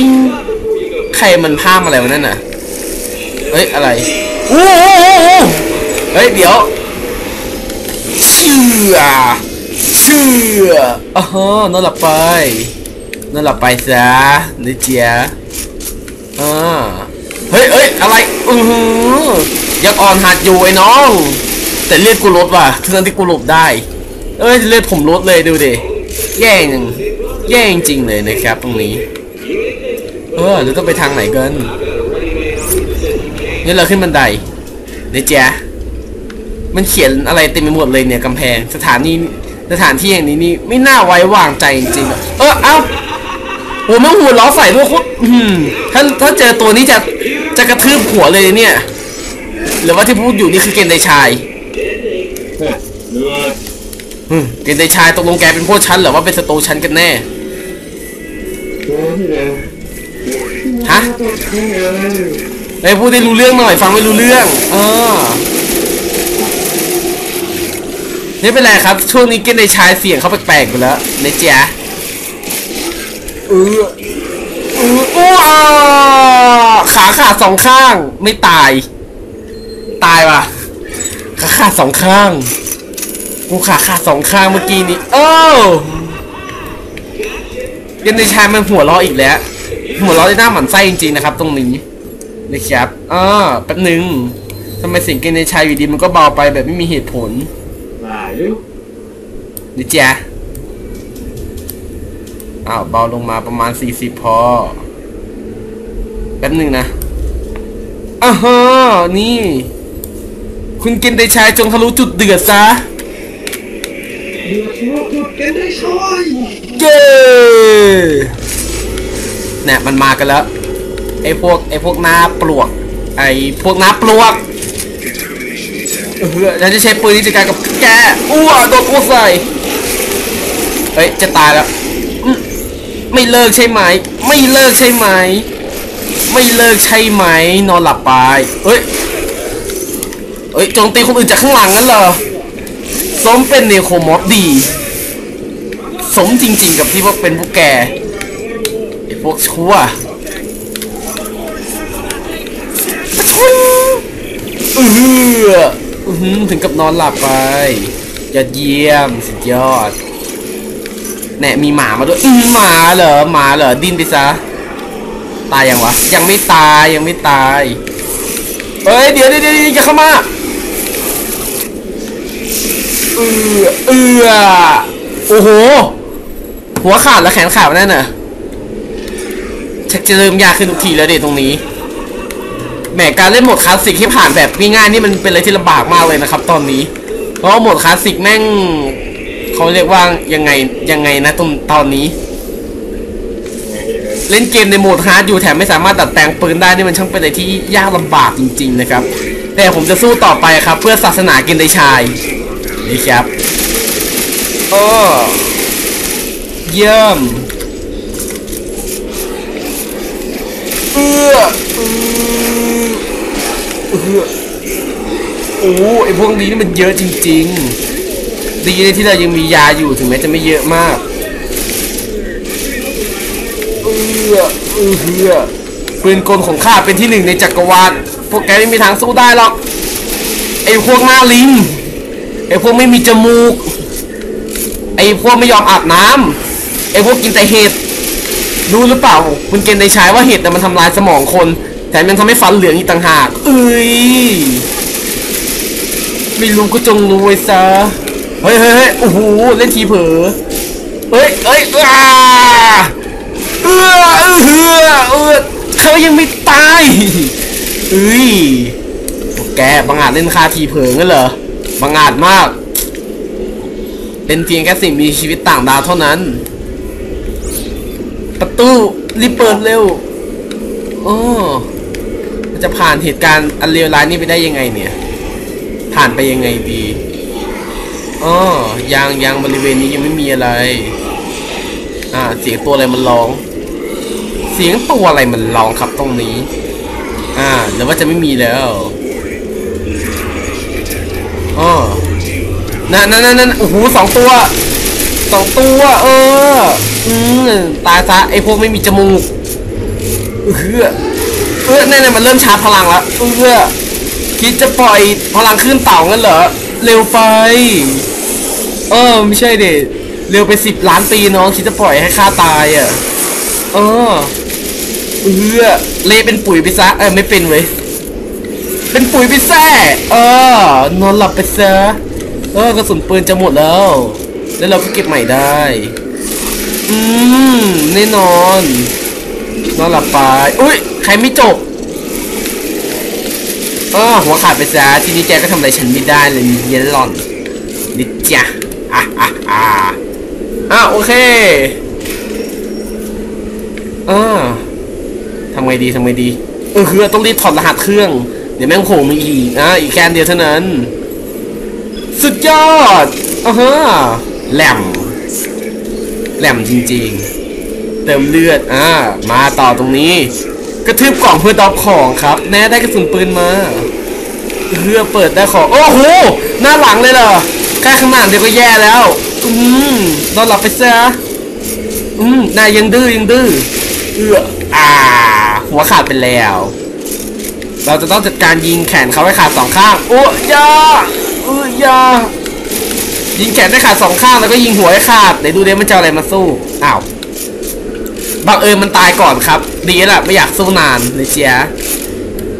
ปิ้งใครมันพามอะไรวะนั่นน่ะ เฮ้ย อะไรโอ้โหเฮ้ย เดี๋ยว เชื่อ เชื่ออ๋อนอนหลับไป นอนหลับไปซะนะเจียอ่าเฮ้ยเฮ้ย อะไร อือหือยังอ่อนหัดอยู่ไอ้น้อง แต่เลือดกูลดว่ะทั้งที่กูหลบได้ เอ้ย เลือดผมลดเลยดูดิ แย่งแย่งจริงเลยนะครับตรงนี้ ออเราต้องไปทางไหนกันนี่เราขึ้นบันไดเนี่ยจ๊ะมันเขียนอะไรเต็มไปหมดเลยเนี่ยกำแพงสถานีสถานที่แห่งนี้นี่ไม่น่าไว้วางใจจริงๆอะเออเอ้าโหมันหัวล้อใส่ด้วยคตรอื้อหือถ้าถ้าเจอตัวนี้จะจะกระทืบหัวเลยเนี่ย หรือว่าที่พูดอยู่นี่คือเกณฑ์ในชายเออเกณฑ์ในชายตกลงแกเป็นพวกฉันหรือว่าเป็นศัตรูฉันกันแน่ ฮะตัวที่แล้วไอ้ยพูดได้รู้เรื่องหน่อย ฟังไม่รู้เรื่องเออไม่เป็นไรครับ ช่วงนี้เกณฑ์ในชายเสียงเขาแปลกๆไปแล้วนะจ๊ะเออเอออ้วขาขาดสองข้าง ไม่ตาย ตายว่ะ ขาขาดสองข้างกูขาขาดสองข้างเมื่อกี้นี้โอ้เกณฑ์ในชายมันหัวเราะอีกแล้ว หัวเราะได้หน้าหมันไส้จริงๆนะครับ ตรงนี้นะครับอ่าแป๊บหนึ่งทำไมเสียงเกณฑ์ในชายอยู่ดีมันก็เบาไปแบบไม่มีเหตุผลหลายอยู่ นี่จ๊ะอ้าวเบาลงมาประมาณ 40 พอ แป๊บหนึ่งนะอ้าฮะนี่ คุณเกณฑ์ในชายจงทะลุจุดเดือดซะเดือดร้อนจุดแกได้ช่วยเย้ เนี่ยมันมากันแล้วไอ้พวกไอ้พวกหน้าปลวก ไอ้พวกหน้าปลวกเออฉันจะใช้ปืนนี้จัดการกับแกอ้วโดนอ้วกใส่เฮ้ยจะตายแล้วไม่เลิกใช่ไหม ไม่เลิกใช่ไหม ไม่เลิกใช่ไหม นอนหลับไปเฮ้ยเฮ้ยโจมตีคนอื่นจากข้างหลังงั้นเหรอสมเป็นเนโครมอสดี สมจริงๆกับที่พวกเป็นพวกแก พวกชั่วปะทุนเอออื้อหือถึงกับนอนหลับไปยอดเยี่ยมสุดยอดแน่มีหมามาด้วยหมาเหรอหมาเหรอดิ้นไปซะตายยังวะ ยังไม่ตายยังไม่ตายเอ้ยเดี๋ยวเดี๋ยวเดี๋ยวอย่าเข้ามาเออเออโอ้โห หัวขาดแล้วแขนขาดนั่นน่ะ ชักจะเริ่มยากขึ้นทุกทีแล้วเด็ตรงนี้แหมการเล่นโหมดคลาสสิกที่ผ่านแบบง่ายๆนี่มันเป็นอะไรที่ลำบากมากเลยนะครับ ตอนนี้ เพราะว่าโหมดคลาสสิกแม่งเขาเรียกว่ายังไงยังไงนะตรงตอนนี้ เล่นเกมในโหมดฮาร์ดอยู่แถมไม่สามารถดัดแปลงปืนได้นี่มันช่างเป็นอะไรที่ยากลำบากจริง ๆ นะครับ แต่ผมจะสู้ต่อไปครับ เพื่อศาสนากินได้ชายนี่ครับโอ้เยี่ยม อื้ออื้อเอื้อโอ้ไอพวกนี้นี่มันเยอะจริง ๆ ดีนที่เรายังมียาอยู่ถึงแม้จะไม่เยอะมากเออเออเหือปืนกลของข้าเป็นที่หนึ่งในจักรวาลพวกแกไม่มีทางสู้ได้หรอกไอ้พวกหน้าลิงไอ้พวกไม่มีจมูก ไอ้พวกไม่ยอมอาบน้ำไอ้พวกกินแต่เห็ด รู้หรือเปล่าคุณเกณฑ์ในชายว่าเห็ดน่ะมันทำลายสมองคน แถมยังทำให้ฟันเหลืองอีกต่างหาก เอ้ย ไม่รู้ก็จงรู้ไว้ซะ เฮ้ยเฮ้ยโอ้โห เล่นทีเผลอเฮ้ยเฮ้ยอ้าเออเออเออเออเขายังไม่ตายเอ้ยแกบังอาจเล่นคาทีเผิงกันเหรอบังอาจมาก เป็นเพียงแค่สิ่งมีชีวิตต่างดาวเท่านั้น ประตูรีบเปิดเร็วโอ้จะผ่านเหตุการณ์อันเลวร้ายนี้ไปได้ยังไงเนี่ย ผ่านไปยังไงดีอ๋อยังยังบริเวณนี้ยังไม่มีอะไร อ่า เสียงตัวอะไรมันร้อง เสียงตัวอะไรมันร้องครับตรงนี้ อ่าหรือว่าจะไม่มีแล้วอ๋อนั่นนั่นนั่นโอ้โหสองตัว สองตัว เออ อืมตายซะไอพวกไม่มีจมูกเออเออแน่ๆมันเริ่มชาร์จพลังแล้วเออคิดจะปล่อยพลังขึ้นเต่างั้นเหรอ เร็วไป เออ ไม่ใช่เด็เร็วไปสิบล้านปีน้องคิดจะปล่อยให้ข้าตายอะ เออเออเละเป็นปุ๋ยไปซะเออไม่เป็นเว้ยเป็นปุ๋ยไปแซ่เออนอนหลับไปซะเออกระสุนปืนจะหมดแล้ว แล้วเราก็เก็บใหม่ได้ อืมแน่นอนนอนหลับไปอุ้ยใครไม่จบเออหัวขาดไปซะทีนี้แกก็ทำอะไรฉันไม่ได้เลยเย็นหลลอนนิจ้ะอะอะอะอะโอเคอ่าทำไงดีทำไงดี เออคือต้องรีบถอดรหัสเครื่อง เดี๋ยวแม่งโผล่มาอีกอะอีกแค่อันเดียวเท่านั้น สุดยอดอ่าฮะ แหลมแหลมจริงๆ เติมเลือด อ่า มาต่อตรงนี้ กระทืบกล่องเพื่อดรอปของครับ แน่ได้กระสุนปืนมาเพื่อเปิดได้ของ โอ้โห หน้าหลังเลยเหรอแค่ข้างหน้าเดียวก็แย่แล้ว อืมนอนหลับไปซะ อืมนายยังดื้อยังดื้อ เอื้ออ่า หัวขาดไปแล้ว เราจะต้องจัดการยิงแขนเขาให้ขาดสองข้าง โอ้ยาเอ้ยา ยิงแขนได้ขาดสองข้างแล้วก็ยิงหัวให้ขาดไหนดูเดี๋ยวมันจะอะไรมาสู้อ้าวบังเอิญมันตายก่อนครับ ดีแหละไม่อยากสู้นานเลยเชีย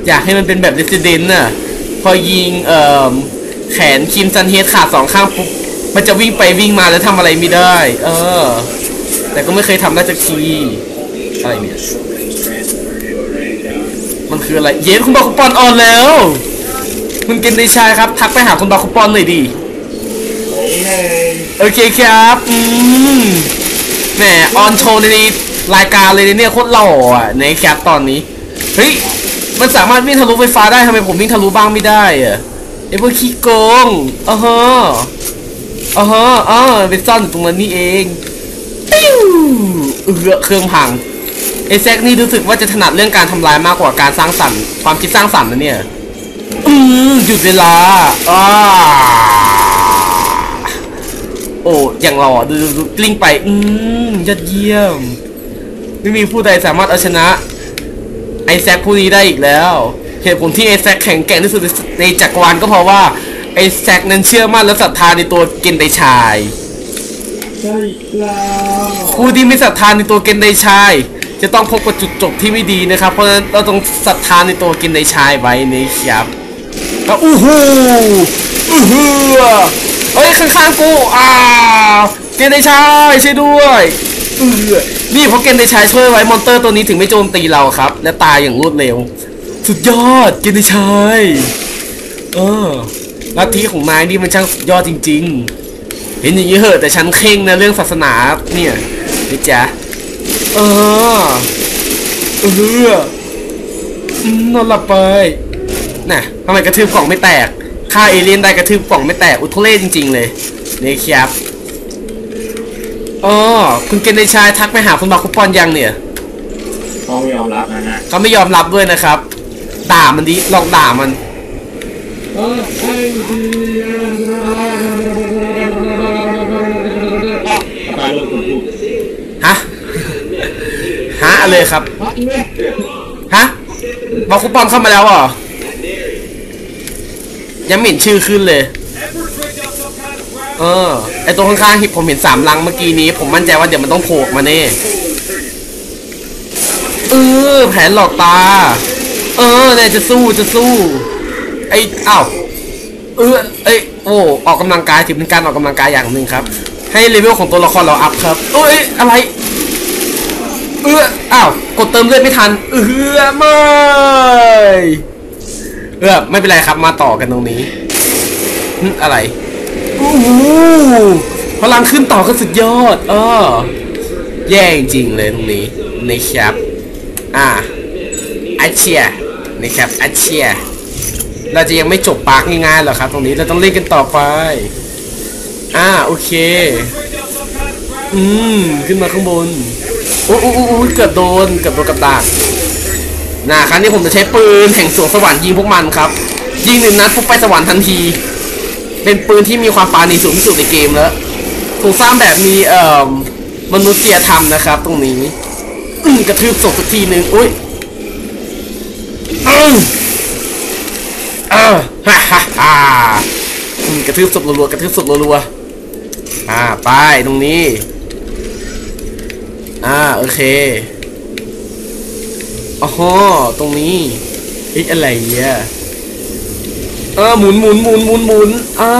อยากให้มันเป็นแบบ Resident น่ะพอยิงเอ่อแขนคิมซันเฮดขาดสองข้างปุ๊บมันจะวิ่งไปวิ่งมาแล้วทำอะไรไม่ได้ เออ แต่ก็ไม่เคยทำได้สักทีอะไรเนี่ยมันคืออะไร เย็นคุณบาคุปอนออนแล้ว คุณเกนไดชายครับ ทักไปหาคุณบาคุปอนหน่อยดิ โอเคครับอืมแหมออนโชว์ในรายการเลยเนี่ยโคตรหล่ออะในแคปตอนนี้ เฮ้ย มันสามารถวิ่งทะลุไฟฟ้าได้ทำไมผมวิ่งทะลุบ้างไม่ได้อะไอ้พวกขี้โกงอ่าฮะอ่าฮะอ่าไปซ่อนอยู่ตรงนั้นนี่เองปิ้วเออเครื่องพังไอแซกนี่รู้สึกว่าจะถนัดเรื่องการทำลายมากกว่าการสร้างสรรค์ความคิดสร้างสรรค์นะเนี่ย อืมหยุดเวลาอ่า โอ้อย่างหล่อดูดูดูกลิ้งไป อืมยอดเยี่ยม ไม่มีผู้ใดสามารถเอาชนะ ไอแซคผู้นี้ได้อีกแล้ว เหตุผลที่ไอแซคแข็งแกร่งที่สุดในจักรวาลก็เพราะว่า ไอแซคนั้นเชื่อมั่นและศรัทธาในตัวเกนไดชายใช่แล้วผู้ที่ไม่ศรัทธาในตัวเกนไดชาย จะต้องพบกับจุดจบที่ไม่ดีนะครับ เพราะฉะนั้นเราต้องศรัทธาในตัวเกนไดชายไว้นะครับก็อู้หูอู้หูเอ้ยข้างๆกูอ้าวเกนไดชายช่วยด้วยเออนี่เพราะเกนไดชายช่วยไว้มอนเตอร์ตัวนี้ถึงไม่โจมตีเราครับ และตายอย่างรวดเร็ว สุดยอดเกนไดชายเออลัทธิของนายนี่มันช่างสุดยอดจริง ๆ เห็นอย่างนี้เหอะแต่ฉันเข่งนะเรื่องศาสนาเนี่ยนี่จ๊ะเออเออนอนหลับไปน่ะทำไมกระทืบกล่องไม่แตก ฆ่าเอเลี่ยนได้กระทืบกล่องไม่แตกอุทุเล่จริง ๆ เลยนี่ครับอ๋อคุณเกณฑ์ในชายทักไปหาคุณบาคุปอนยังเนี่ยเขาไม่ยอมรับนะฮะเขาไม่ยอมรับด้วยนะครับ ด่ามันดิลองด่ามันเออไอ้ไปลงคนพูดฮะฮะเลยครับพักเนี่ยฮะบาคุปอนเข้ามาแล้วเหรอ ยังไม่เห็นชื่อขึ้นเลย เออ ไอตัวข้างๆที่ผมเห็นสามลังเมื่อกี้นี้ ผมมั่นใจว่าเดี๋ยวมันต้องโผล่มาแน่เออแผนหลอกตา เออเนี่ยจะสู้จะสู้ ไออ้าวเออเอโอ้ออกกำลังกายถือเป็นการออกกำลังกายอย่างหนึ่งครับ ให้เลเวลของตัวละครเราอัพครับเอ้ยอะไร เอออ้าวกดเติมเลือดไม่ทัน เออไม่ เออไม่เป็นไรครับมาต่อกันตรงนี้อะไรโอ้โหพลังขึ้นต่อก็สุดยอดเออแย่จริงเลยตรงนี้นะครับอ่าอาเชียนะครับอาเชียเราจะยังไม่จบปาร์กง่ายๆหรอกครับ ตรงนี้เราต้องเล่นกันต่อไป อ่าโอเค อืมขึ้นมาข้างบนโอ้โอ้โอ้โอ้เกือบโดนเกือบโดนกับดัก นะครั้งนี้ผมจะใช้ปืนแห่งสวงสวรรค์ยิงพวกมันครับ ยิงหนึ่งนัดปุ๊บไปสวรรค์ทันที เป็นปืนที่มีความปาณีสูงที่สุดในเกมแล้ว ถูกสร้างแบบมีเอ่อมนุษยธรรมนะครับ ตรงนี้อืกระทืบศพสักทีหนึ่งอุ้ยเออเออฮ่าฮ่าฮ่าอืมกระทืบศพรัวๆกระทืบศพรัวๆอ่าไปตรงนี้ อ่าโอเค อ๋อตรงนี้เฮ้ยอะไรเนี่ยเออหมุนหมุนหมุนหมุนหมุนอ่า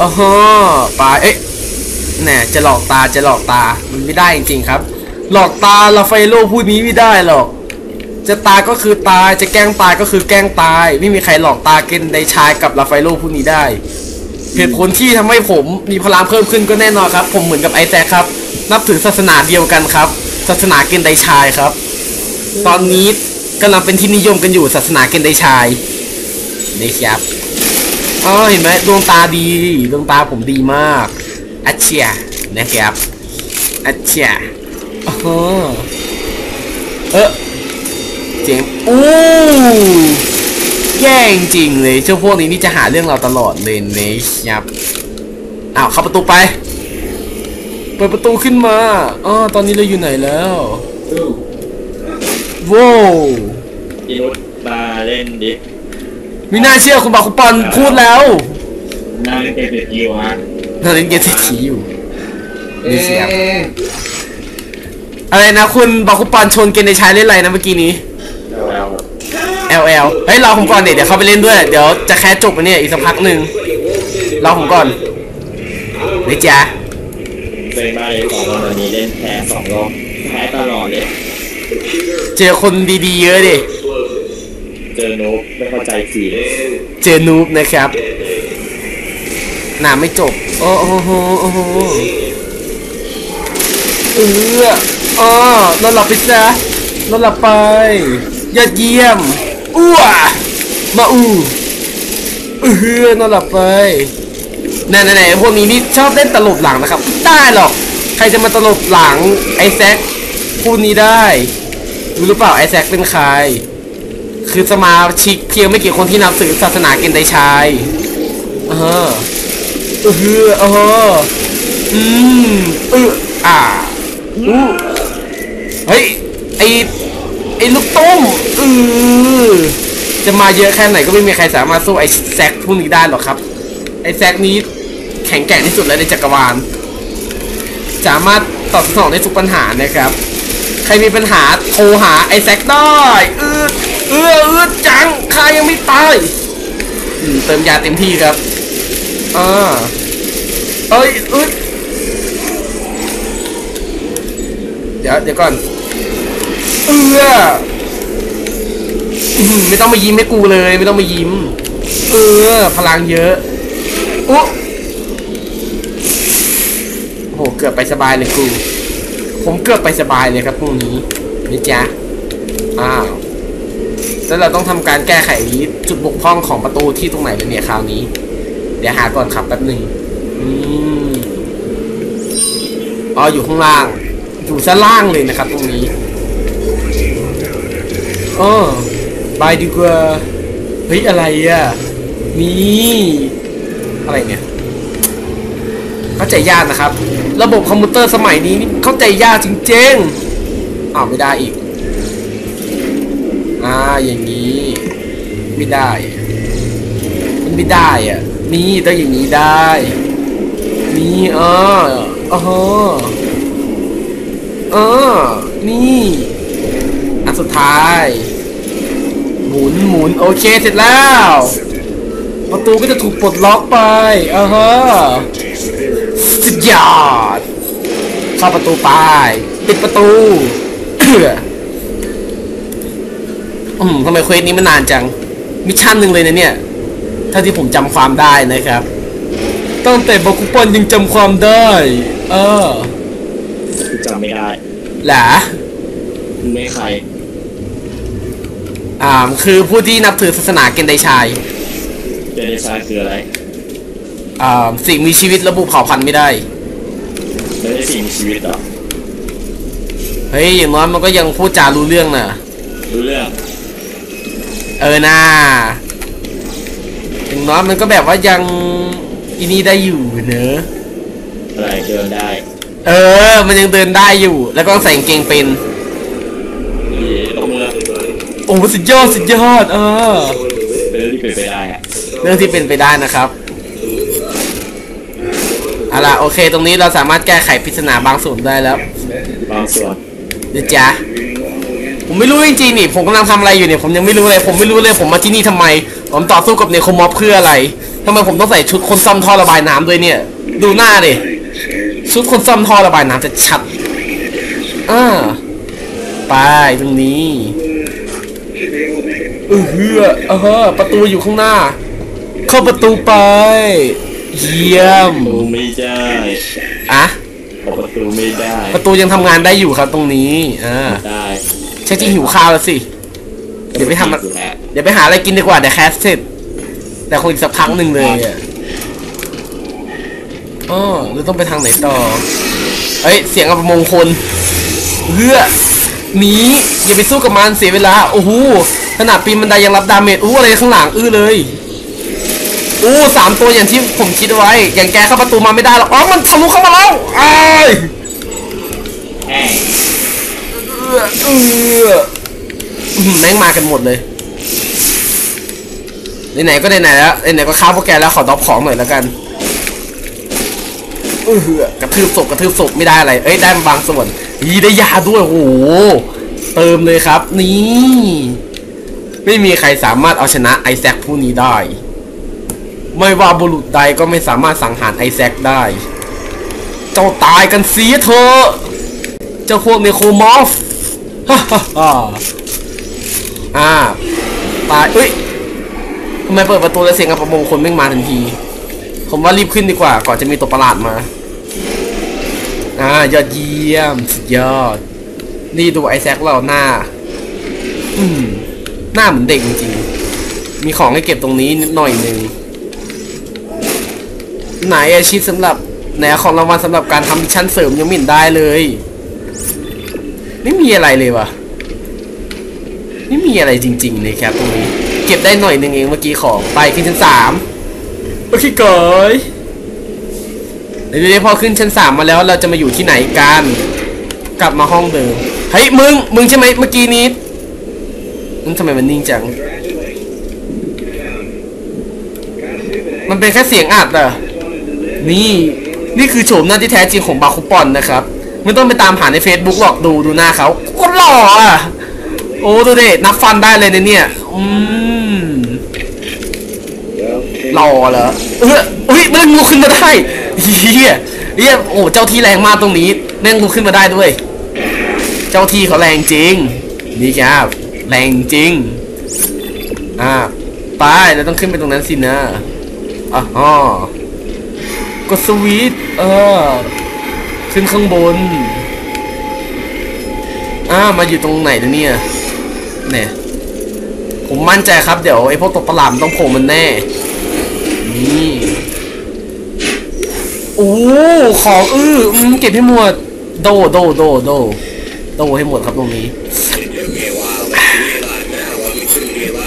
อ๋อไปเอ๊ะแน่จะหลอกตาจะหลอกตามันไม่ได้จริงๆครับ หลอกตาลาไฟโลพูดนี้ไม่ได้หรอก จะตายก็คือตายจะแกล้งตายก็คือแกล้งตาย ไม่มีใครหลอกตาเกนไดชายกับลาไฟโลผู้นี้ได้เหตุผลที่ทำให้ผมมีพลังเพิ่มขึ้นก็แน่นอนครับ ผมเหมือนกับไอแซคครับ นับถือศาสนาเดียวกันครับ ศาสนาเกนไดชายครับ ตอนนี้กำลังเป็นที่นิยมกันอยู่ศาสนาเกนไดชายนี่ครับอ๋อเห็นไหมดวงตาดีดวงตาผมดีมากอัจเชียนะครับอัจเชียอ๋อเออเจ๋งอู้แย่จริงๆเลยเจ้าพวกนี้นี่จะหาเรื่องเราตลอดเลยนะครับอ้าวเข้าประตูไป เปิดประตูขึ้นมาอ๋อตอนนี้เราอยู่ไหนแล้วสู้ว้าวอีนุชมาเล่นดิไม่น่าเชื่อคุณบาคุปอนพูดแล้วนั่งเล่นเกมเด็ดยิวฮะน่าเล่นเกมเศรษฐีอยู่เอ๊มีเสียงะอะไรนะคุณบาคุปอนชนเกมในชายเล่นอะไรนะเมื่อกี้นี้แล้ว LL เฮ้ยรอผมก่อนเดี๋ยวเดี๋ยวเขาไปเล่นด้วย เดี๋ยวจะแค่จบอันเนี่ยอีกสักพักหนึ่งรอผมก่อนนี่จ้า เป็นมาเลยสองวันนี้เล่นแพ้สองรอบแพ้ตลอดเลย เจอคนดีๆเยอะดิ เจอโนบไม่เข้าใจสีเลยเจอนูบนะครับ หนาไม่จบ โอ้โหโอ้โหเอออ๋อนอนหลับไปซะนอนหลับไป ยอดเยี่ยม อ้วมาอู้เออนอนหลับไป ไหนไหนๆพวกนี้นี่ชอบเล่นตลบหลังนะครับ ได้หรอก ใครจะมาตลบหลังไอแซคพูดนี้ได้รู้หรือเปล่าไอแซคเป็นใคร คือสมาชิกเพียงไม่กี่คนที่นับถือศาสนาเกนไดชายเออเออเอออืมเอออ่าอู้เฮ้ยไอไอลูกต้มเออจะมาเยอะแค่ไหนก็ไม่มีใครสามารถสู้ไอแซกพวกนี้ได้หรอกครับ ไอแซกนี้แข็งแกร่งที่สุดแล้วในจักรวาลสามารถตอบสนองได้ทุกปัญหานะครับ ใครมีปัญหาโทรหาไอแซคได้เออเออเออจังข้ายังไม่ตายอืมเติมยาเต็มที่ครับอ่าเอ้ยเอ้ยเดี๋ยวเดี๋ยวก่อนเอออื้อไม่ต้องมายิ้มให้กูเลย ไม่ต้องมายิ้ม เออพลังเยอะ โอ้โหเกือบไปสบายเลยกูผมเกือบไปสบายเลยครับพรุ่งนี้นี่จ๊ะอ้าวแล้วเราต้องทำการแก้ไขจุดบกพร่องของประตูที่ตรงไหนเลยเนี่ยคราวนี้ เดี๋ยวหาก่อนครับแป๊บหนึ่งอ๋ออยู่ข้างล่าง อยู่ชั้นล่างเลยนะครับ ตรงนี้อ๋อบายดีกว่าเฮ้ยอะไรอะนี่ อะไรเนี่ย เข้าใจยากนะครับ ระบบคอมพิวเตอร์สมัยนี้เข้าใจยากจริงๆอ้าวไม่ได้อีก อ่าอย่างนี้ ไม่ได้ มันไม่ได้อะ นี่ต้องอย่างนี้ได้ นี่อ๋ออ๋ออ๋อนี่ อันสุดท้าย หมุนหมุนโอเคเสร็จแล้ว ประตูก็จะถูกปลดล็อกไปอ่าฮะสุดยอดเข้าประตูไปปิดประตูอืมทำไมเควสนี้มันนานจัง มิชชั่นหนึ่งเลยนะเนี่ย ถ้าที่ผมจำความได้นะครับ ตั้งแต่บาคุปอนยังจำความได้ เออกูจำไม่ได้หล่ะมึงไม่ใครอ่าคือผู้ที่นับถือศาสนาเกนไดชาย เจเนชายคืออะไรอ่าสิ่งมีชีวิตระบุเผ่าพันธุ์ไม่ได้ ไม่ได้สิ่งมีชีวิตเหรอเฮ้ยอย่างน้อยมันก็ยังพูดจารู้เรื่องน่ะ รู้เรื่องเออน่าอย่างน้อยมันก็แบบว่ายังอีนี่ได้อยู่เนอะอะไรเดินได้ เออ มันยังเดินได้อยู่ แล้วก็ใส่กางเกงเป็นนี่ตรงมืออ้สุดยอดสุดยอดเออเป็นเรื่องที่เป็นไปได้อะ เรื่องที่เป็นไปได้นะครับเอาล่ะโอเค ตรงนี้เราสามารถแก้ไขปริศนาบางส่วนได้แล้วบางส่วนเดี๋ยวจ้ะผมไม่รู้จริงๆนี่ ผมกำลังทำอะไรอยู่เนี่ย ผมยังไม่รู้เลย ผมไม่รู้เลย ผมมาที่นี่ทำไม ผมต่อสู้กับเนโครมอฟเพื่ออะไรทำไมผมต้องใส่ชุดคนซ่อมท่อระบายน้ำด้วยเนี่ย ดูหน้าดิชุดคนซ่อมท่อระบายน้ำจะชัดอ่าไปตรงนี้เออเฮือเออประตูอยู่ข้างหน้า เข้าประตูไป เยี่ยมประตูไม่ได้อะเปิดประตูไม่ได้ ประตูยังทำงานได้อยู่ครับตรงนี้อ่าได้ใช่จริงหิวข้าวแล้วสิ เดี๋ยวไปทำอะอยู่แล้วเดี๋ยวไปหาอะไรกินดีกว่าเดี๋ยวแคสเสร็จแต่คงอีกสักพักหนึ่งเลยอะอ๋อเราต้องไปทางไหนต่อเอ้ยเสียงอัปมงคลเฮือหนีอย่าไปสู้กับมันเสียเวลา โอ้โหขนาดปีนบันไดยังรับดาเมจอู้อะไรข้างหลังอื้อเลย อู้สามตัวอย่างที่ผมคิดไว้ อย่างแกเข้าประตูมาไม่ได้หรอกอ๋อมันทะลุเข้ามาแล้วอ้ายแห้งเอื้อเอื้ออื้อหือแม่งมากันหมดเลยไหนๆก็ไหนๆแล้วไหนๆก็ฆ่าพวกแกแล้วขอดรอปของหน่อยแล้วกันเออกระทืบศพกระทืบศพไม่ได้อะไรเอ้ยได้มาบางส่วนยีได้ยาด้วยโอ้โหเติมเลยครับ นี่ ไม่มีใครสามารถเอาชนะไอแซคผู้นี้ได้ ไม่ว่าบุรุษใดก็ไม่สามารถสังหารไอแซคได้ เจ้าตายกันสีเถอะเจ้าพวกเนโครมอฟฮ่าฮ่าฮ่าอ่าตายเอ้ยทำไมเปิดประตูแล้วเสียงอัปมงคลไม่มาทันที ผมว่ารีบขึ้นดีกว่า ก่อนจะมีตัวประหลาดมา อ่ายอดเยี่ยมสุดยอด นี่ดูไอแซคเราหน้า อืม หน้าเหมือนเด็กจริงๆ มีของให้เก็บตรงนี้นิดหน่อยหนึ่ง ไหนอาชีพสำหรับไหนของรางวัลสำหรับการทำมิชชั่นเสริมยังไม่เห็นได้เลย ไม่มีอะไรเลยวะไม่มีอะไรจริงๆเลยครับตรงนี้ เก็บได้หน่อยหนึ่งเองเมื่อกี้ของไปขึ้นชั้นสามโอเคก่อยเดี๋ยวนี้พอขึ้นชั้นสามมาแล้วเราจะมาอยู่ที่ไหนกัน กลับมาห้องเดิมเฮ้ยมึงมึงใช่ไหมเมื่อกี้นี้มึงทำไมมันนิ่งจัง มันเป็นแค่เสียงอัดอะ นี่ นี่คือโฉมหน้าที่แท้จริงของบาคุปอนนะครับ ไม่ต้องไปตามหาใน Facebook หรอกดูดูหน้าเขาโคตรหล่ออะโอ้ดูดินับฟันได้เลยนะเนี่ย อืมหล่อเหรอเอออุ้ยมันลุกขึ้นมาได้เฮียเฮียโอ้เจ้าที่แรงมากตรงนี้แม่งลุกขึ้นมาได้ด้วย เจ้าที่เขาแรงจริง นี่ครับแรงจริง อ่าไปเราต้องขึ้นไปตรงนั้นสินะอ๋อ กดสวิตเออขึ้นข้างบนอ่ามาอยู่ตรงไหนเนี่ยเนี่ยผมมั่นใจครับเดี๋ยวไอ้พวกตัวปลาดมันต้องโผล่มันแน่นี่โอ้ของอื้ออเก็บให้หมดโดโดโดโดโดให้หมดครับตรงนี้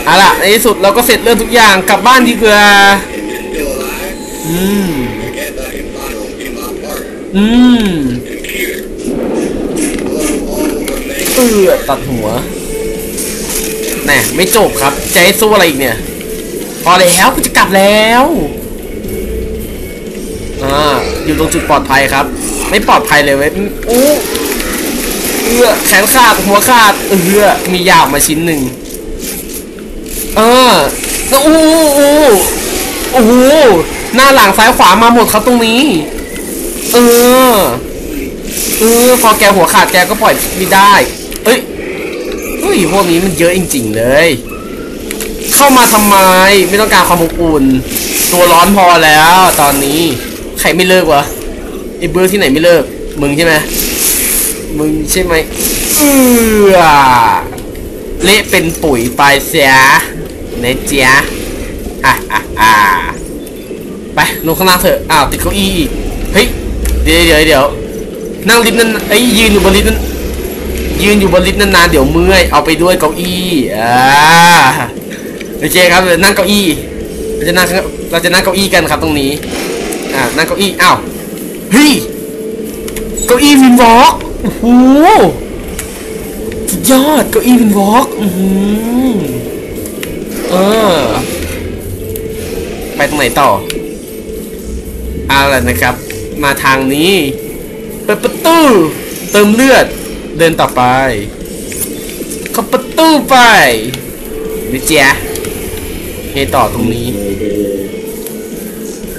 เอาล่ะในที่สุดเราก็เสร็จเรื่องทุกอย่างกลับบ้านดีกว่าอืม อืมเออตัดหัวแน่ไม่จบครับ จะให้สู้อะไรอีกเนี่ย พอแล้วกูจะกลับแล้วอ่าอยู่ตรงจุดปลอดภัยครับ ไม่ปลอดภัยเลยเว้ยโอ้เอือแขนขาดหัวขาดเอือมียาออกมาชิ้นหนึ่งเออโอ้โหโอ้โหหน้าหลังซ้ายขวามาหมดครับตรงนี้ เออ เออ พอแกหัวขาดแกก็ปล่อยไม่ได้ เอ้ยเฮ้ยพวกนี้มันเยอะจริง ๆ เลย เข้ามาทำไม ไม่ต้องการความอบอุ่น ตัวร้อนพอแล้วตอนนี้ ใครไม่เลิกวะไอ้เบอร์ที่ไหนไม่เลิก มึงใช่ไหมมึงใช่ไหมเออเละเป็นปุ๋ยไปเสียเนเจียอะอะอะไปลงข้างล่างเถอะ อ้าว ติดเก้าอี้อีก เฮ้ย เดี๋ยวเดี๋ยวเดี๋ยวนั่งลิฟต์นั่นไอ้ยืนอยู่บนลิฟต์นั่นยืนอยู่บนลิฟต์นานๆเดี๋ยวเมื่อยเอาไปด้วยเก้าอี้อ่าโอเคครับเดี๋ยวนั่งเก้าอี้เราจะนั่งเราจะนั่งเก้าอี้กันครับตรงนี้อ่านั่งเก้าอี้อ้าวเฮ้ยเก้าอี้วินวอล์กโอ้โหสุดยอดเก็อีวินวอล์กอือเออไปตรงไหนต่ออาล่ะนะครับ มาทางนี้ เปิดประตู เติมเลือด เดินต่อไป เข้าประตูไปดิเจียให้ต่อตรงนี้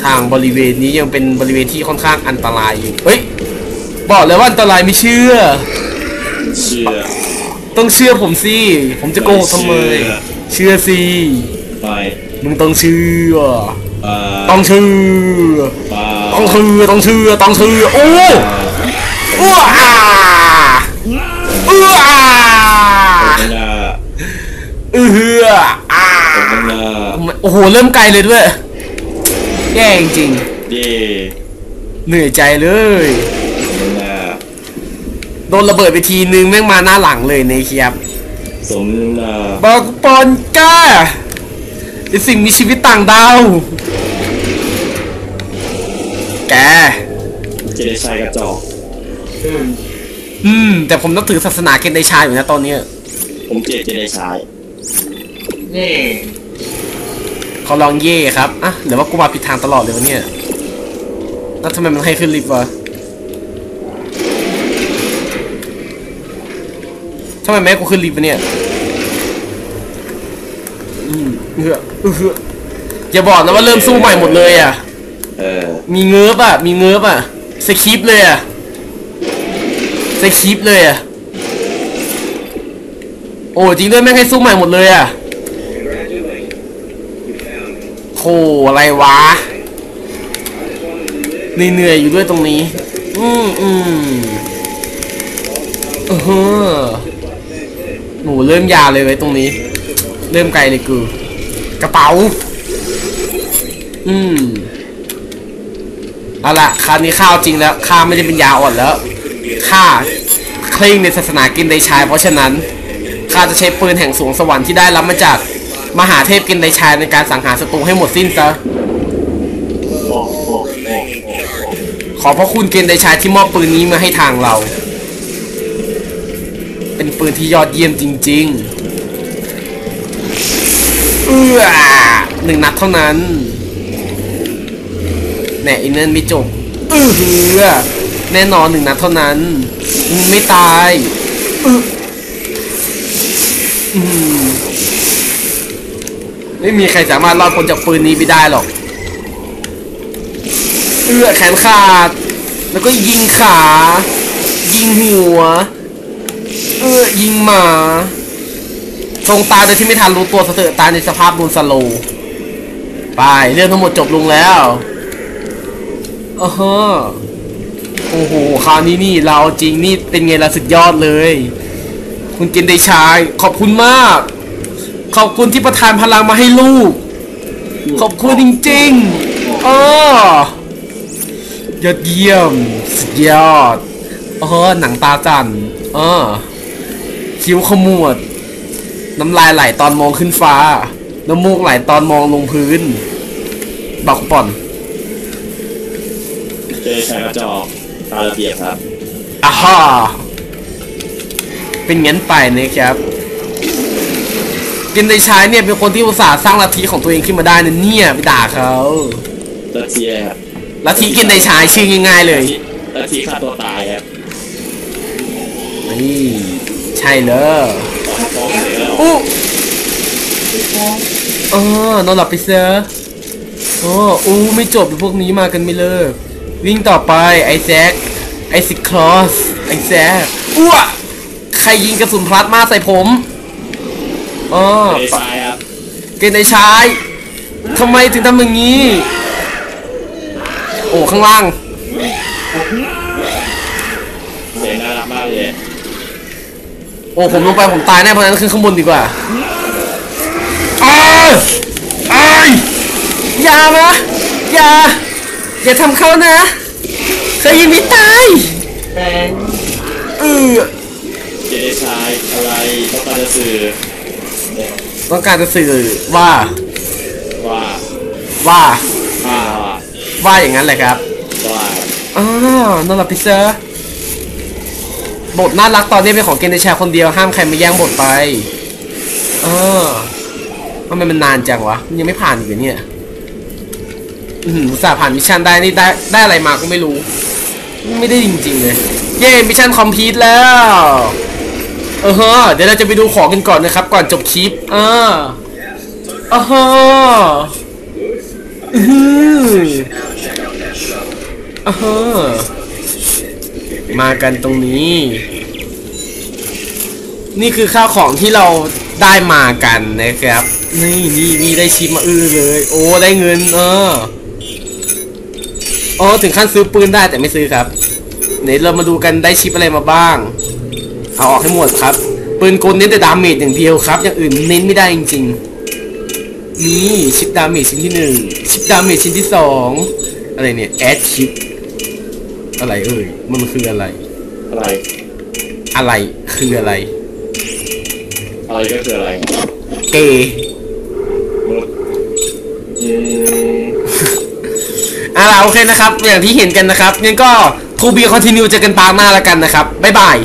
ทางบริเวณนี้ยังเป็นบริเวณที่ค่อนข้างอันตรายอยู่ เฮ้ย บอกเลยว่าอันตรายไม่เชื่อ เชื่อต้องเชื่อผมสิ ผมจะโกหกทำไม เชื่อสิ ไป มึงต้องเชื่อ ไป ต้องเชื่อ ไป ต้องเชื่อต้องเชื่อต้องเชื่อโอ้อ้วอ่าอ้วอ่าผมนะเอออ่าผมนะโอ้โหเริ่มไกลเลยด้วยแย่จริงเย่ๆเหนื่อยใจเลยผมนะโดนระเบิดไปทีนึงแม่งมาหน้าหลังเลยในเคียบสมนะบอกปอนก้าไอสิ่งมีชีวิตต่างดาว แก เจเดชัยกระจอกอืม แต่ผมนับถือศาสนาเกณฑ์ไดชายอยู่นะตอนเนี้ยผมเกลียดเจเดชัยนี่เขาลองเย่ครับ อะหรือว่ากูมาผิดทางตลอดเลยวะเนี่ย แล้วทำไมมันให้ขึ้นลิฟต์วะทำไมแม่ให้กูขึ้นลิฟต์วะเนี่ย อืมเหือเหืออย่าบอกนะว่าเริ่มสู้ใหม่หมดเลยอะ เออ มีเงือบอะ มีเงือบอะ สคริปเลยอะ สคริปเลยอะ โอ้จริงด้วยแม่งให้สู้ใหม่หมดเลยอะโหอะไรวะ เหนื่อยๆอยู่ด้วยตรงนี้ อืมอืมเออหนูเริ่มยาวเลยไว้ตรงนี้ เริ่มไกลเลยกู กระเป๋า อืม เอาละคราวนี้ข้าวจริงแล้วข้าไม่ได้เป็นยาอ่อนแล้วข้าเคร่งในศาสนากินไดชาย เพราะฉะนั้นข้าจะใช้ปืนแห่งสวงสวรรค์ที่ได้รับมาจากมหาเทพกินไดชายในการสังหารศัตรูให้หมดสิ้นซะขอพระคุณเกณฑ์ไดชายที่มอบปืนนี้มาให้ทางเรา เป็นปืนที่ยอดเยี่ยมจริง ๆ เอื้อหนึ่งนัดเท่านั้น แน่อินเนอร์ไม่จบเออเหือแน่นอนหนึ่งนัดเท่านั้นมึงไม่ตายอืมไม่มีใครสามารถรอดพ้นจากปืนนี้ไปได้หรอกเอื้อแขนขาด แล้วก็ยิงขา ยิงหัว เอื้อยิงหมาทรงตาโดยที่ไม่ทันรู้ตัวสะเถอตายในสภาพโดนสโล ไป เรื่องทั้งหมดจบลงแล้ว อ๋อฮะโอ้โหคราวนี้นี่เราจริงนี่เป็นไงล่ะสุดยอดเลย คุณกินได้ชายขอบคุณมาก ขอบคุณที่ประทานพลังมาให้ลูก ขอบคุณจริงๆอ๋อยอดเยี่ยมสุดยอดอ๋อหนังตาจันอ๋อคิ้วขมวด น้ำลายไหลตอนมองขึ้นฟ้า น้ำมูกไหลตอนมองลงพื้นบักป่อน เจเดชัยกระจอกตามระเบียบครับอ่าฮะเป็นงั้นไปนะครับกินในชายเนี่ยเป็นคนที่อุตส่าห์สร้างลัทธิของตัวเองขึ้นมาได้นะเนี่ยไปด่าเขาลัทธิอะไรครับลัทธิกินในชายชื่อง่ายๆเลยลัทธิฆ่าตัวตายครับนี่ใช่เลยต่อฟ้องเลยแล้วอู้อ๋อนอนหลับไปเซะอ๋ออู้ไม่จบพวกนี้มากันไม่เลิก วิ่งต่อไปไอแซคไอซิคลอสไอแซคอ้วใครยิงกระสุนพลาสมาใส่ผมอ๋อเจเดชัยครับเกณฑ์ในชายทำไมถึงทำอย่างนี้ โอ้ข้างล่างเสียงน่ารักมากเลยโอ้ผมลงไปผมตายแน่เพราะฉะนั้นขึ้นข้างบนดีกว่าอ้ายอ้ายอย่านะอย่า อย่าทำเขานะเขายังไม่ตายแบงเออเจเดชัยอะไรต้องการจะสื่อต้องการจะสื่อว่าว่าว่าว่าว่าอย่างนั้นแหละครับว่าอ้าวนอนหลับไปเซะบทน่ารักตอนนี้เป็นของเกนเดชาคนเดียวห้ามใครมาแย่งบทไป เออทำไมมันนานจังวะมันยังไม่ผ่านอีกเหรอเนี่ย อืมอุตส่าห์ผ่านมิชชั่นได้นี่ได้ได้อะไรมาก็ไม่รู้ ไม่ได้จริงๆเลย เย้มิชชั่นคอมพลีทแล้ว เออฮะเดี๋ยวเราจะไปดูของกันก่อนนะครับ ก่อนจบคลิปอ่าอ่าฮะอือออ่าฮะมากันตรงนี้ นี่คือข้าวของที่เราได้มากันนะครับ นี่นี่นี่ได้ชิปมาอื้อเลย โอ้ได้เงิน เออ อ๋อถึงขั้นซื้อปืนได้แต่ไม่ซื้อครับไหนเรามาดูกันได้ชิปอะไรมาบ้าง เอาออกให้หมดครับ ปืนกลเน้นแต่ดาเมจอย่างเดียวครับอย่างอื่นเน้นไม่ได้จริงๆนี่ชิปดาเมจชิ้นที่หนึ่งชิปดาเมจชิ้นที่สองอะไรเนี่ยแอดชิปอะไรเอ่ยมันคืออะไร อะไร อะไรคืออะไร อะไรก็คืออะไร เกย์มนุษย์อืมอะ ล่ะโอเคนะครับ อย่างที่เห็นกันนะครับงั้นก็ to be continue เจอกันปางหน้าแล้วกันนะครับบ๊ายบาย